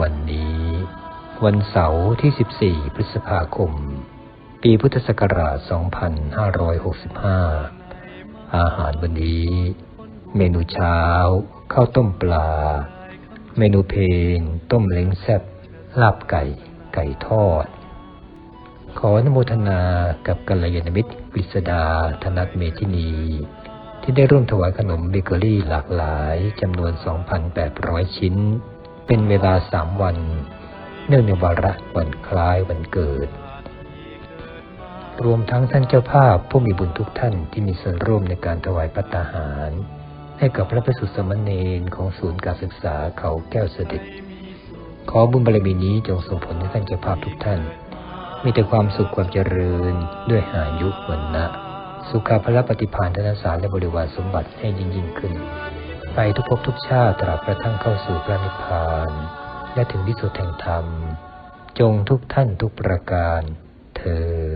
วันนี้ วันเสาร์ที่ 14 พฤษภาคม ปีพุทธศักราช 2565 อาหารวันนี้ เมนูเช้า ข้าวต้มปลา เมนูเพลง ต้มเล้งแซ่บลาบไก่ ไก่ทอด ขออนุโมทนากับกัลยาณมิตรกฤษดาธนัทเมธินี ที่ได้ร่วมถวายขนมเบเกอรี่หลากหลายจำนวน 2,800 ชิ้น เป็นเวลา3วัน เนื่องในวาระวันคล้ายวันเกิด รวมทั้งท่านเจ้าภาพผู้มีบุญทุกท่านที่มีส่วนร่วมในการถวายพัตตาหาร ให้กับพระประสุสามเณรของศูนย์การศึกษาเขาแก้วเสด็จ ขอบุญบารมีนี้จงส่งผลให้ท่านเจ้าภาพทุกท่าน มีแต่ความสุขความเจริญด้วยอายุวันนะสุขภาพปฏิภาณธนสารและบริวารสมบัติให้ยิ่งยิ่งขึ้น ไปทุกภพทุกชาติตราบกระทั่งเข้าสู่พระนิพพาน และถึงที่สุดแห่งธรรม จงทุกท่านทุกประการเทิน